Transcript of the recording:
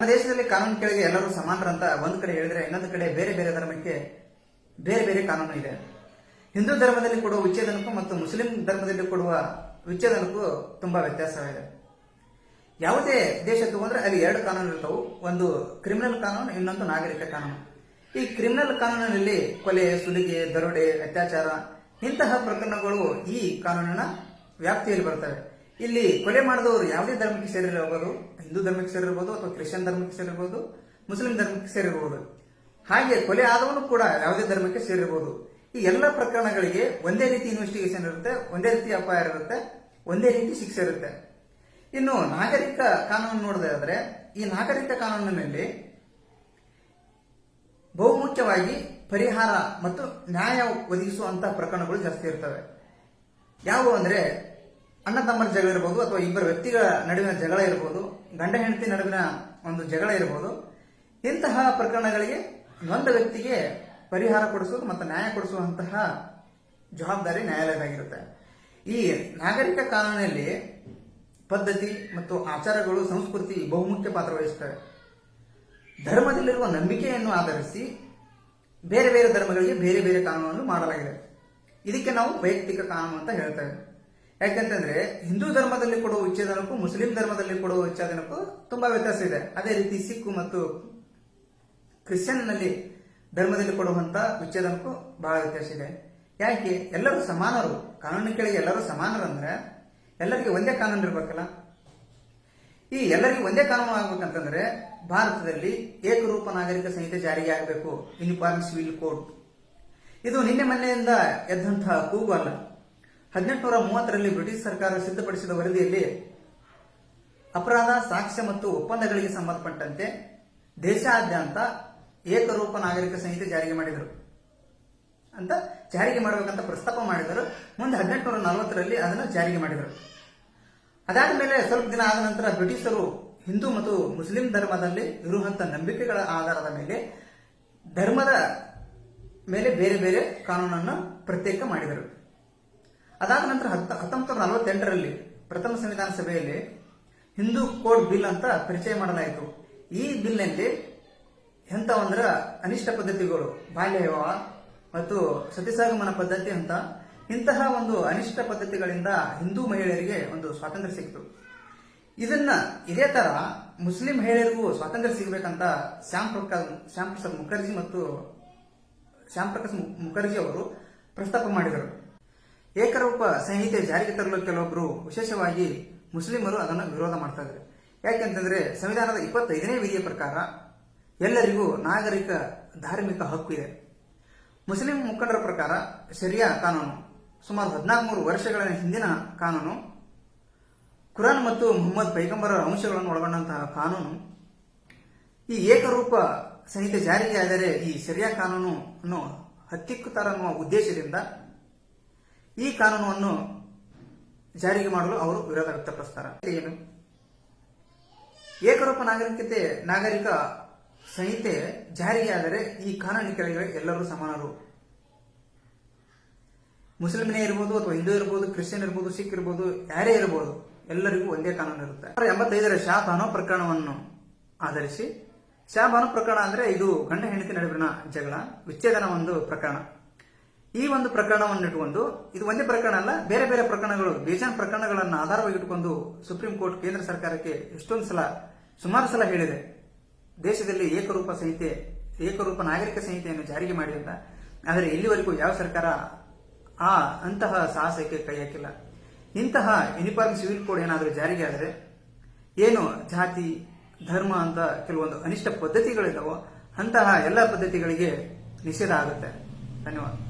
ನಮ್ಮ ದೇಶದಲ್ಲಿ ಕಾನೂನು ಕೆಳಗೆ ಎಲ್ಲರೂ ಸಮಾನರಂತ ಒಂದ್ ಕಡೆ ಹೇಳಿದ್ರೆ, ಇನ್ನೊಂದು ಕಡೆ ಬೇರೆ ಬೇರೆ ಧರ್ಮಕ್ಕೆ ಬೇರೆ ಬೇರೆ ಕಾನೂನು ಇದೆ. ಹಿಂದೂ ಧರ್ಮದಲ್ಲಿ ಕೊಡುವ ವಿಚ್ಛೇದನಕ್ಕೂ ಮತ್ತು ಮುಸ್ಲಿಂ ಧರ್ಮದಲ್ಲಿ ಕೊಡುವ ವಿಚ್ಛೇದನಕ್ಕೂ ತುಂಬಾ ವ್ಯತ್ಯಾಸವಿದೆ. ಯಾವುದೇ ದೇಶ ತಗೊಂಡ್ರೆ ಅಲ್ಲಿ ಎರಡು ಕಾನೂನು ಇರ್ತವು. ಒಂದು ಕ್ರಿಮಿನಲ್ ಕಾನೂನು, ಇನ್ನೊಂದು ನಾಗರಿಕ ಕಾನೂನು. ಈ ಕ್ರಿಮಿನಲ್ ಕಾನೂನಿನಲ್ಲಿ ಕೊಲೆ, ಸುಲಿಗೆ, ದರೋಡೆ, ಅತ್ಯಾಚಾರ ಇಂತಹ ಪ್ರಕರಣಗಳು ಈ ಕಾನೂನಿನ ವ್ಯಾಪ್ತಿಯಲ್ಲಿ ಬರ್ತವೆ. ಇಲ್ಲಿ ಕೊಲೆ ಮಾಡಿದವರು ಯಾವುದೇ ಧರ್ಮಕ್ಕೆ ಸೇರಿರಬಹುದು? ಹಿಂದೂ ಧರ್ಮಕ್ಕೆ ಸೇರಿರಬಹುದು ಅಥವಾ ಕ್ರಿಶ್ಚಿಯನ್ ಧರ್ಮಕ್ಕೆ ಸೇರಿರಬಹುದು? ಮುಸ್ಲಿಂ ಧರ್ಮಕ್ಕೆ ಸೇರಿರಬಹುದು. ಹಾಗೆ ಕೊಲೆ ಆದವನು ಕೂಡ ಯಾವುದೇ ಧರ್ಮಕ್ಕೆ ಸೇರಿರಬಹುದು. ಈ ಎಲ್ಲ ಪ್ರಕರಣಗಳಿಗೆ ಒಂದೇ ರೀತಿ ಇನ್ವೆಸ್ಟಿಗೇಷನ್ ಇರುತ್ತೆ, ಒಂದೇ ರೀತಿ ಅಪಾಯ ಇರುತ್ತೆ, ಒಂದೇ ರೀತಿ ಶಿಕ್ಷೆ ಇರುತ್ತೆ. ಇನ್ನು ನಾಗರಿಕ ಕಾನೂನು ನೋಡೋದಾದ್ರೆ ಈ ನಾಗರಿಕ ಕಾನೂನಿನಲ್ಲಿ ಬಹುಮುಖ್ಯವಾಗಿ ಪರಿಹಾರ ಮತ್ತು ನ್ಯಾಯ ಒದಗಿಸುವಂತಹ ಪ್ರಕರಣಗಳು ಜಾಸ್ತಿ ಇರ್ತವೆ. ಯಾವುವು ಅಂದ್ರೆ ಅಣ್ಣ ತಮ್ಮರ ಜಗಳ ಇರಬಹುದು ಅಥವಾ ಇಬ್ಬರು ವ್ಯಕ್ತಿಗಳ ನಡುವಿನ ಜಗಳ ಇರಬಹುದು ಗಂಡ ಹೆಂಡತಿ ನಡುವಿನ ಒಂದು ಜಗಳ ಇರಬಹುದು ಇಂತಹ ಪ್ರಕರಣಗಳಿಗೆ ನೊಂದ ವ್ಯಕ್ತಿಗೆ ಪರಿಹಾರ ಕೊಡಿಸುವುದು ಮತ್ತು ನ್ಯಾಯ ಕೊಡಿಸುವಂತಹ ಜವಾಬ್ದಾರಿ ನ್ಯಾಯಾಲಯದಾಗಿರುತ್ತೆ. ಈ ನಾಗರಿಕ ಕಾನೂನಿನಲ್ಲಿ ಪದ್ಧತಿ ಮತ್ತು ಆಚಾರಗಳು, ಸಂಸ್ಕೃತಿ ಬಹುಮುಖ್ಯ ಪಾತ್ರ ವಹಿಸುತ್ತವೆ. ಧರ್ಮದಲ್ಲಿರುವ ನಂಬಿಕೆಯನ್ನು ಆಧರಿಸಿ ಬೇರೆ ಬೇರೆ ಧರ್ಮಗಳಿಗೆ ಬೇರೆ ಬೇರೆ ಕಾನೂನನ್ನು ಮಾಡಲಾಗಿದೆ. ಇದಕ್ಕೆ ನಾವು ವೈಯಕ್ತಿಕ ಕಾನೂನು ಅಂತ ಹೇಳ್ತೇವೆ. ಯಾಕಂತಂದ್ರೆ ಹಿಂದೂ ಧರ್ಮದಲ್ಲಿ ಕೊಡುವ ವಿಚ್ಛೇದನಕ್ಕೂ ಮುಸ್ಲಿಂ ಧರ್ಮದಲ್ಲಿ ಕೊಡುವ ವಿಚ್ಛೇದನಕ್ಕೂ ತುಂಬಾ ವ್ಯತ್ಯಾಸ ಇದೆ. ಅದೇ ರೀತಿ ಸಿಖ್ ಮತ್ತು ಕ್ರಿಶ್ಚಿಯನ್ನಲ್ಲಿ ಧರ್ಮದಲ್ಲಿ ಕೊಡುವಂತ ವಿಚ್ಛೇದನಕ್ಕೂ ಬಹಳ ವ್ಯತ್ಯಾಸ ಇದೆ. ಯಾಕೆ? ಎಲ್ಲರೂ ಸಮಾನರು. ಕಾನೂನಿನ ಕೆಳಗೆ ಎಲ್ಲರೂ ಸಮಾನರು ಅಂದ್ರೆ ಎಲ್ಲರಿಗೆ ಒಂದೇ ಕಾನೂನು ಇರಬೇಕಲ್ಲ? ಈ ಎಲ್ಲರಿಗೂ ಒಂದೇ ಕಾನೂನು ಆಗ್ಬೇಕಂತಂದ್ರೆ ಭಾರತದಲ್ಲಿ ಏಕರೂಪ ನಾಗರಿಕ ಸಂಹಿತೆ ಜಾರಿಗೆ ಆಗಬೇಕು. ಯೂನಿಫಾರ್ಮ್ ಸಿವಿಲ್ ಕೋಡ್ ಇದು ನಿನ್ನೆ ಮೊನ್ನೆಯಿಂದ ಎದ್ದಂತಹ ಕೂಗು ಅಲ್ಲ. ಹದಿನೆಂಟುನೂರ ಮೂವತ್ತರಲ್ಲಿ ಬ್ರಿಟಿಷ್ ಸರ್ಕಾರ ಸಿದ್ಧಪಡಿಸಿದ ವರದಿಯಲ್ಲಿ ಅಪರಾಧ, ಸಾಕ್ಷ್ಯ ಮತ್ತು ಒಪ್ಪಂದಗಳಿಗೆ ಸಂಬಂಧಪಟ್ಟಂತೆ ದೇಶಾದ್ಯಂತ ಏಕರೂಪ ನಾಗರಿಕ ಸಂಹಿತೆ ಜಾರಿಗೆ ಮಾಡಿದರು ಅಂತ ಜಾರಿಗೆ ಮಾಡಬೇಕಂತ ಪ್ರಸ್ತಾಪ ಮಾಡಿದರು. ಮುಂದೆ ಹದಿನೆಂಟುನೂರ ನಲವತ್ತರಲ್ಲಿ ಅದನ್ನು ಜಾರಿಗೆ ಮಾಡಿದರು. ಅದಾದ ಮೇಲೆ ಸ್ವಲ್ಪ ದಿನ ಆದ ನಂತರ ಬ್ರಿಟಿಷರು ಹಿಂದೂ ಮತ್ತು ಮುಸ್ಲಿಂ ಧರ್ಮದಲ್ಲಿ ಇರುವಂತಹ ನಂಬಿಕೆಗಳ ಆಧಾರದ ಮೇಲೆ ಧರ್ಮದ ಮೇಲೆ ಬೇರೆ ಬೇರೆ ಕಾನೂನನ್ನು ಪ್ರತ್ಯೇಕ ಮಾಡಿದರು. ಅದಾದ ನಂತರ ಹತ್ತ ಹತ್ತೊಂಬತ್ತು ನೂರ ನಲವತ್ತೆಂಟರಲ್ಲಿ ಪ್ರಥಮ ಸಂವಿಧಾನ ಸಭೆಯಲ್ಲಿ ಹಿಂದೂ ಕೋಡ್ ಬಿಲ್ ಅಂತ ಪರಿಚಯ ಮಾಡಲಾಯಿತು. ಈ ಬಿಲ್ನಲ್ಲಿ ಎಂಥವಂದ್ರ ಅನಿಷ್ಟ ಪದ್ಧತಿಗಳು ಬಾಲ್ಯ ವಿವಾಹ ಮತ್ತು ಸತಿಸಾಗಮನ ಪದ್ಧತಿ ಅಂತ ಇಂತಹ ಒಂದು ಅನಿಷ್ಟ ಪದ್ಧತಿಗಳಿಂದ ಹಿಂದೂ ಮಹಿಳೆಯರಿಗೆ ಒಂದು ಸ್ವಾತಂತ್ರ್ಯ ಸಿಕ್ತು ಇದನ್ನ ಇದೇ ತರ ಮುಸ್ಲಿಂ ಮಹಿಳೆಯರಿಗೂ ಸ್ವಾತಂತ್ರ್ಯ ಸಿಗಬೇಕಂತ ಶ್ಯಾಮ್ ಪ್ರಕಾಶ್ ಶ್ಯಾಮ್ ಪ್ರಸಾದ್ ಮುಖರ್ಜಿ ಮತ್ತು ಶ್ಯಾಮ್ ಪ್ರಕಾಶ್ ಮುಖರ್ಜಿ ಅವರು ಪ್ರಸ್ತಾಪ ಮಾಡಿದರು. ಏಕರೂಪ ಸಂಹಿತೆ ಜಾರಿಗೆ ತರಲು ಕೆಲವೊಬ್ಬರು ವಿಶೇಷವಾಗಿ ಮುಸ್ಲಿಮರು ಅದನ್ನು ವಿರೋಧ ಮಾಡ್ತಾ ಇದ್ದಾರೆ. ಯಾಕೆಂತಂದ್ರೆ ಸಂವಿಧಾನದ ಇಪ್ಪತ್ತೈದನೇ ವಿಧಿಯ ಪ್ರಕಾರ ಎಲ್ಲರಿಗೂ ನಾಗರಿಕ ಧಾರ್ಮಿಕ ಹಕ್ಕು ಇದೆ. ಮುಸ್ಲಿಂ ಮುಖಂಡರ ಪ್ರಕಾರ ಶರಿಯಾ ಕಾನೂನು, ಸುಮಾರು ಹದಿನಾಲ್ಕು ವರ್ಷಗಳ ಹಿಂದಿನ ಕಾನೂನು, ಕುರಾನ್ ಮತ್ತು ಮೊಹಮ್ಮದ್ ಪೈಗಂಬರ ಅಂಶಗಳನ್ನು ಒಳಗೊಂಡಂತಹ ಕಾನೂನು, ಈ ಏಕರೂಪ ಸಂಹಿತೆ ಜಾರಿಗೆ ಆದರೆ ಈ ಶರಿಯಾ ಕಾನೂನು ಅನ್ನು ಹತ್ತಿಕ್ಕುತ್ತಾರನ್ನುವ ಉದ್ದೇಶದಿಂದ ಈ ಕಾನೂನನ್ನು ಜಾರಿಗೆ ಮಾಡಲು ಅವರು ವಿರೋಧ ವ್ಯಕ್ತಪಡಿಸ್ತಾರೆ. ಏನು? ಏಕರೂಪ ನಾಗರಿಕತೆ, ನಾಗರಿಕ ಸಂಹಿತೆ ಜಾರಿಗೆ ಆದರೆ ಈ ಕಾನೂನಿನ ಕೆಳಗೆ ಎಲ್ಲರೂ ಸಮಾನರು. ಮುಸ್ಲಿಮನೇ ಇರ್ಬೋದು ಅಥವಾ ಹಿಂದೂ ಇರ್ಬೋದು, ಕ್ರಿಶ್ಚಿಯನ್ ಇರ್ಬೋದು, ಸಿಖ್ ಇರ್ಬೋದು, ಯಾರೇ ಇರ್ಬೋದು, ಎಲ್ಲರಿಗೂ ಒಂದೇ ಕಾನೂನು ಇರುತ್ತೆ. ಎಂಬತ್ತೈದರ ಶಾಬಾನು ಪ್ರಕರಣವನ್ನು ಆಧರಿಸಿ, ಶಾಬಾನು ಪ್ರಕರಣ ಅಂದ್ರೆ ಇದು ಗಂಡ ಹೆಂಡತಿ ನಡುವಿನ ಜಗಳ, ವಿಚ್ಛೇದನ ಒಂದು ಪ್ರಕರಣ. ಈ ಒಂದು ಪ್ರಕರಣವನ್ನು ಇಟ್ಕೊಂಡು ಇದು ಒಂದೇ ಪ್ರಕರಣ ಅಲ್ಲ, ಬೇರೆ ಬೇರೆ ಪ್ರಕರಣಗಳು, ಬೇಜಾನ್ ಪ್ರಕರಣಗಳನ್ನು ಆಧಾರವಾಗಿ ಇಟ್ಕೊಂಡು ಸುಪ್ರೀಂ ಕೋರ್ಟ್ ಕೇಂದ್ರ ಸರ್ಕಾರಕ್ಕೆ ಎಷ್ಟೊಂದು ಸಲ, ಸುಮಾರು ಸಲ ಹೇಳಿದೆ. ದೇಶದಲ್ಲಿ ಏಕರೂಪ ಸಂಹಿತೆ, ಏಕರೂಪ ನಾಗರಿಕ ಸಂಹಿತೆಯನ್ನು ಜಾರಿಗೆ ಮಾಡಿ ಅಂತ. ಆದರೆ ಇಲ್ಲಿವರೆಗೂ ಯಾವ ಸರ್ಕಾರ ಆ ಅಂತಹ ಸಾಹಸಕ್ಕೆ ಕೈ ಹಾಕಿಲ್ಲ. ಇಂತಹ ಯೂನಿಫಾರ್ಮ್ ಸಿವಿಲ್ ಕೋಡ್ ಏನಾದರೂ ಜಾರಿಗೆ ಆದರೆ, ಏನು ಜಾತಿ, ಧರ್ಮ ಅಂತ ಕೆಲವೊಂದು ಅನಿಷ್ಟ ಪದ್ಧತಿಗಳಿದ್ದಾವೋ, ಅಂತಹ ಎಲ್ಲ ಪದ್ಧತಿಗಳಿಗೆ ನಿಷೇಧ ಆಗುತ್ತೆ. ಧನ್ಯವಾದ.